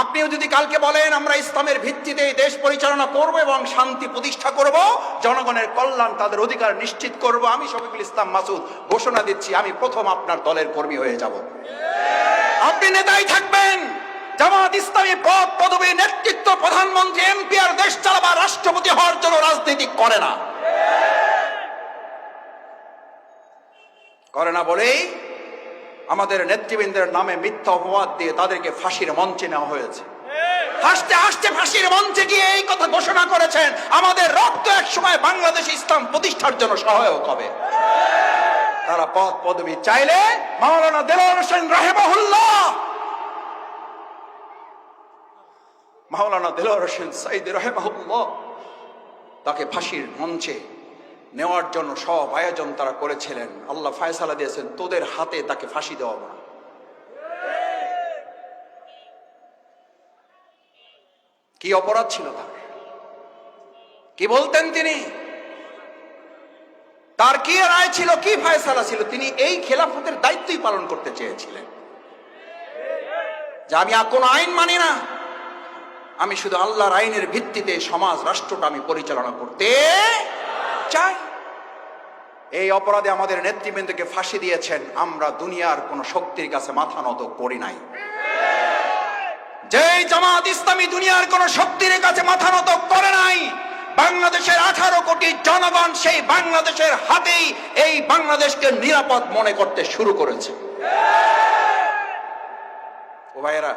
আপনিও যদি কালকে বলেন, আমরা ইসলামের ভিত্তিতে দেশ পরিচালনা করব এবং শান্তি প্রতিষ্ঠা করব, জনগণের কল্যাণ তাদের অধিকার নিশ্চিত করব। আমি শফিকুল ইসলাম মাসুদ ঘোষণা দিচ্ছি, আমি প্রথম আপনার দলের কর্মী হয়ে যাব। আপনি নেতাই থাকবেন। জামাত ইসলামী পদ পদবী নেতৃত্ব প্রধানমন্ত্রী এমপি আর দেশ চালাবা রাষ্ট্রপতি হওয়ার জন্য রাজনীতি করে না। করে না বলেই আমাদের নেতৃবৃন্দের নামে মিথ্যা অপবাদ দিয়ে তাদেরকে ফাঁসির মঞ্চে নেওয়া হয়েছে। হাসতে হাসতে ফাঁসির মঞ্চে গিয়ে এই কথা ঘোষণা করেছেন, আমাদের রক্ত এক সময় বাংলাদেশ ইসলাম প্রতিষ্ঠার জন্য সহায়ক হবে। তারা পদ পদবি চাইলে মাওলানা দেলোয়ার হোসেন রাহেমাহুল্লাহ, মাওলানা দেলোয়ার হোসেন সাইদ রাহেমাহুল্লাহ তাকে ফাঁসির মঞ্চে নেওয়ার জন্য সব আয়োজন তারা করেছিলেন। আল্লাহ ফায়সালা দিয়েছেন, তোদের হাতে তাকে ফাঁসি দেওয়া না। কি অপরাধ ছিল তার? কি বলতেন তিনি? তার কি রায় ছিল, কি ফায়সালা ছিল, তিনি এই খেলাফতের দায়িত্বই পালন করতে চেয়েছিলেন। যে আমি আর কোনো আইন মানি না, আমি শুধু আল্লাহর আইনের ভিত্তিতে সমাজ, রাষ্ট্রটা আমি পরিচালনা করতে চাই? এই অপরাধে আমাদের নেতৃবৃন্দকে ফাঁসি দিয়েছেন। আমরা দুনিয়ার কোন শক্তির কাছে মাথা নত করি নাই। যেই জামাত ইসলামী দুনিয়ার কোন শক্তির কাছে মাথা নত করে নাই, বাংলাদেশের আঠারো কোটি জনগণ সেই বাংলাদেশের হাতেই এই বাংলাদেশকে নিরাপদ মনে করতে শুরু করেছে। ও ভাইয়েরা,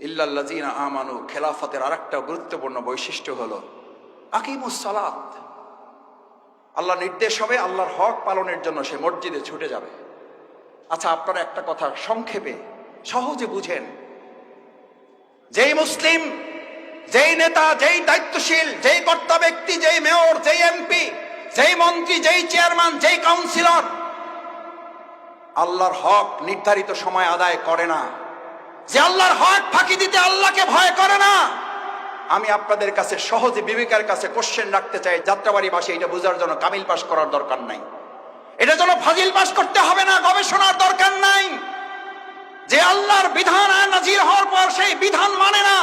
ইল্লাল্লাযীনা আমানু, খেলাফতের আরেকটা গুরুত্বপূর্ণ বৈশিষ্ট্য হলো আকিমুস সালাত। আল্লাহ নির্দেশ হবে, আল্লাহর হক পালনের জন্য সে মসজিদে ছুটে যাবে। আচ্ছা আপনারা একটা কথা সংক্ষেপে, সহজে বুঝেন। যেই মুসলিম, যেই নেতা, যেই দায়িত্বশীল, যেই কর্তা ব্যক্তি, যেই মেয়র, যেই এমপি, যেই মন্ত্রী, যেই চেয়ারম্যান, যেই কাউন্সিলর, আল্লাহর হক নির্ধারিত সময় আদায় করে না। যে আল্লাহর হক ফাঁকি দিতে আল্লাহকে ভয় করে না। আমি আপনাদের কাছে সহজে বিবেকের কাছে কোশ্চেন রাখতে চাই যাত্রাবাড়ি বাসে এটা বোঝার জন্য কামিল পাশ করার দরকার নাই। এটা জন্য ফাজিল পাশ করতে হবে না, গবেষণার দরকার নাই। যে আল্লাহর বিধান নাজির হওয়ার পর সেই বিধান মানে না।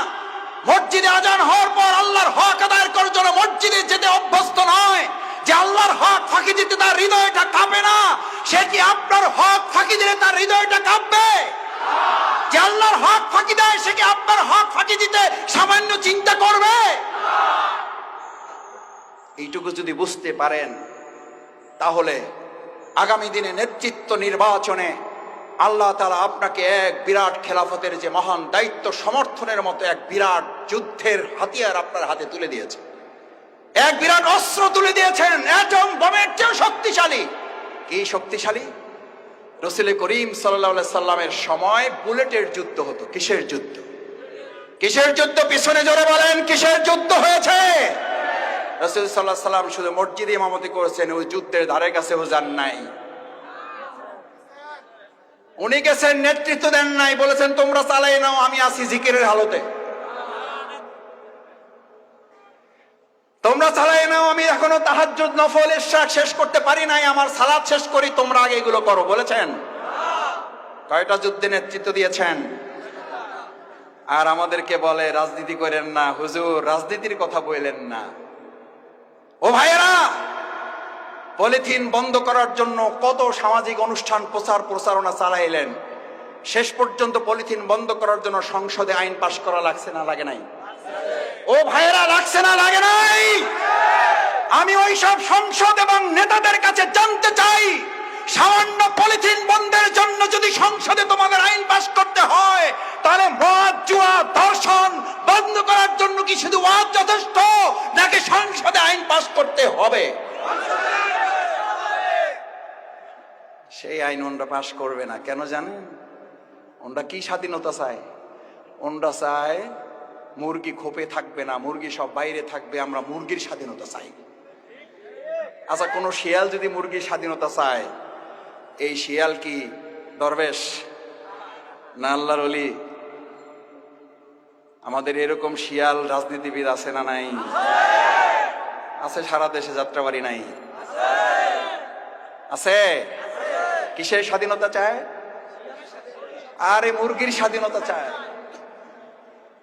মসজিদে আজান হওয়ার পর আল্লাহর হক আদায়ের করার জন্য মসজিদে যেতে অভ্যস্ত নয়। যে আল্লাহর হক ফাঁকি দিতে তার হৃদয়টা কাঁপে না, সে কি আপনার হক ফাঁকি দিলে তার হৃদয়টা কাঁপবে? যে আল্লাহর হক ফাঁকি দেয়, সে কি আপনার হক ফাঁকি দিতে সামান্য চিন্তা করবে? এইটুকু যদি বুঝতে পারেন, তাহলে আগামী দিনে নেতৃত্ব নির্বাচনে আল্লাহ তালা আপনাকে এক বিরাট খেলাফতের যে মহান দায়িত্ব সমর্থনের মতো এক বিরাট যুদ্ধের হাতিয়ার আপনার হাতে তুলে দিয়েছে। এক বিরাট অস্ত্র তুলে দিয়েছেন, অ্যাটম বোমের চেয়েও শক্তিশালী। কি শক্তিশালী? রসুল করিম সাল্লামের সময় বুলেটের যুদ্ধ হতো। কিসের যুদ্ধ? কিসের যুদ্ধ? পিছনে জোরে বলেন, কিসের যুদ্ধ হয়েছে? রসুল সাল্লাহ সাল্লাম শুধু মসজিদে ইমামতি করেছেন, ওই যুদ্ধের ধারে কাছেও যান নাই। উনি গেছেন, নেতৃত্ব দেন নাই, বলেছেন, তোমরা চালাই নাও, আমি আছি জিকিরের হালতে। আমি এখনও তাহাজ্জুদ নফল ইশরাক শেষ করতে পারি নাই, আমার সালাদ শেষ করি, তোমরা আগে এগুলো করো, বলেছেন? কয়টা যুদ্ধে নেতৃত্ব দিয়েছেন। আর আমাদেরকে বলে, রাজনীতি করেন না, হুজুর, রাজনীতির কথা বললেন না। ও ভাইয়েরা, পলিথিন বন্ধ করার জন্য কত সামাজিক অনুষ্ঠান প্রচার প্রচারণা চালাইলেন। শেষ পর্যন্ত পলিথিন বন্ধ করার জন্য সংসদে আইন পাশ করা লাগছে না, লাগে নাই? ও ভাইয়েরা, লাগছে না, লাগে নাই? আমি ওই সব সংসদ এবং নেতাদের কাছে জানতে চাই। সামান্য পলিথিন বন্ধের জন্য যদি সংসদে তোমাদের আইন পাশ করতে হয়, তাহলে মদ, জুয়া দর্শন বন্ধ করার জন্য কি শুধু ওয়াজ যথেষ্ট, নাকি সংসদে আইন পাশ করতে হবে? সেই আইন ওনরা পাশ করবে না, কেন জানেন? ওনরা কি স্বাধীনতা চায়? ওনরা চায় মুরগি খোপে থাকবে না, মুরগি সব বাইরে থাকবে, আমরা মুরগির স্বাধীনতা চাই। আচ্ছা কোনো শিয়াল যদি মুরগির স্বাধীনতা চায়, এই শিয়াল কি দরবেশ? না, আল্লাহর অলি আমাদের এরকম শিয়াল রাজনীতিবিদ আছে না নাই? আছে সারা দেশে যাত্রাবাড়ি নাই? আছে? কিসের স্বাধীনতা চায়? আরে, মুরগির স্বাধীনতা চায়।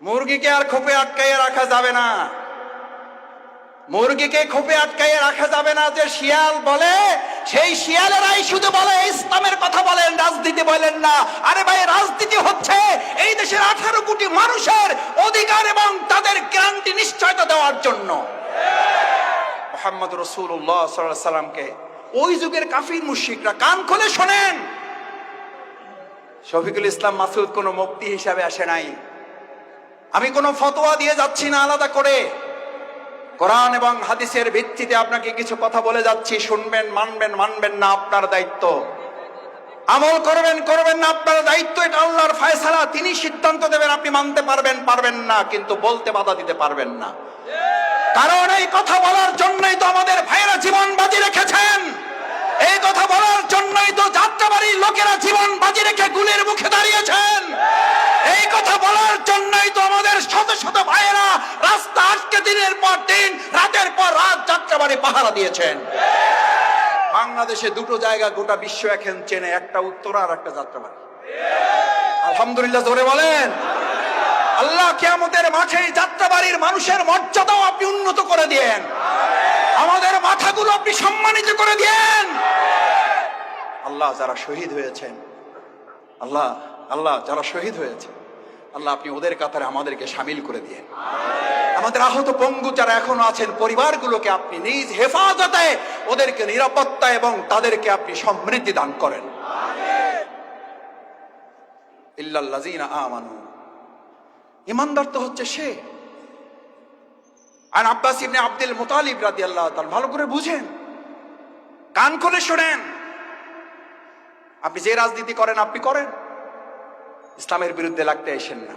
মুরগিকে আর খোপে আটকাইয়া রাখা যাবে না। মুরগিকে খোপে আটকাইয়ে রাখা যাবে না যে শিয়াল বলে, সেই শিয়ালেরাই শুধু বলে, ইসলামের কথা বলেন, রাজনীতি বলেন না। আরে ভাই, রাজনীতি হচ্ছে এই দেশের আঠারো কোটি মানুষের অধিকার এবং তাদের গ্যারান্টি নিশ্চয়তা দেওয়ার জন্য। মোহাম্মদ রসুল্লাহ সাল্লামকে, ওই যুগের কাফির মুশিকরা কান খুলে শোনেন। শফিকুল ইসলাম মাসুদ কোনো মুক্তি হিসাবে আসে নাই। আমি কোনো ফতোয়া দিয়ে যাচ্ছি না আলাদা করে। কোরআন এবং হাদিসের ভিত্তিতে আপনাকে কিছু কথা বলে যাচ্ছি, শুনবেন, মানবেন মানবেন না আপনার দায়িত্ব। আমল করবেন করবেন না আপনার দায়িত্ব, এটা আল্লাহর ফায়সালা, তিনি সিদ্ধান্ত দেবেন, আপনি মানতে পারবেন পারবেন না, কিন্তু বলতে বাধা দিতে পারবেন না। কারণ এই কথা বলার জন্যই তো আমাদের ভাইয়েরা জীবন বাজি রেখেছেন। এই কথা বলার জন্যই তো যাত্রাবাড়ির লোকেরা জীবন বাজি রেখে গুলির মুখে দাঁড়িয়েছেন এই কথা বলার জন্যই তো আমাদের শত শত ভাইয়েরা রাস্তা আটকে দিনের পর দিন রাতের পর রাত যাত্রাবাড়ি পাহারা দিয়েছেন। বাংলাদেশে দুটো জায়গা, গোটা বিশ্ব এখন চেনে, একটা উত্তরা আর একটা যাত্রাবাড়ি। আলহামদুলিল্লাহ, জোরে বলেন। আল্লাহ কিয়ামতের মাঠে যাত্রাবাড়ির মানুষের মর্যাদাও আপনি উন্নত করে দিয়েন। আমাদের মাথাগুলো আপনি সম্মানিত করে দিয়েন। আল্লাহ যারা শহীদ হয়েছেন, আল্লাহ আল্লাহ যারা শহীদ হয়েছে আল্লাহ, আপনি ওদের কাতারে আমাদেরকে সামিল করে দিয়েন। আমাদের আহত পঙ্গু যারা এখনও আছেন, পরিবারগুলোকে আপনি নিজ হেফাজতে ওদেরকে নিরাপত্তা এবং তাদেরকে আপনি সমৃদ্ধি দান করেন। ইল্লাল্লাযীনা আমানু। ইমানদার তো হচ্ছে সে। আর আব্বাস ইবনে আব্দুল মুতালিব রাদিয়াল্লাহু তাআলা, ভালো করে বুঝেন। কান খুলে শোনেন। আপনি যে রাজনীতি করেন, আপনি করেন। ইসলামের বিরুদ্ধে লাগতে আসেন না।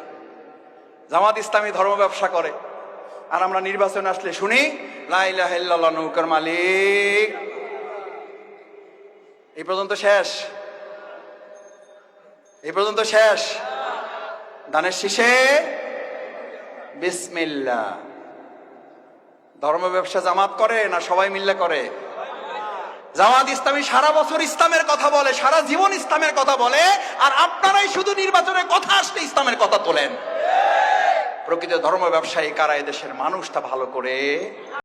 জামাত ইসলামী ধর্ম ব্যবসা করে। আর আমরা নির্বাচন আসলে শুনি নৌকার মালিক। এই পর্যন্ত শেষ? এই পর্যন্ত শেষ? দানের শেষে? বিসমিল্লা ধর্ম ব্যবসা জামাত করে না সবাই মিল্লা করে? জামাত ইসলামী সারা বছর ইসলামের কথা বলে, সারা জীবন ইসলামের কথা বলে, আর আপনারাই শুধু নির্বাচনের কথা আসলে ইসলামের কথা তোলেন। প্রকৃত ধর্ম ব্যবসায়ী কারা এদেশের মানুষটা ভালো করে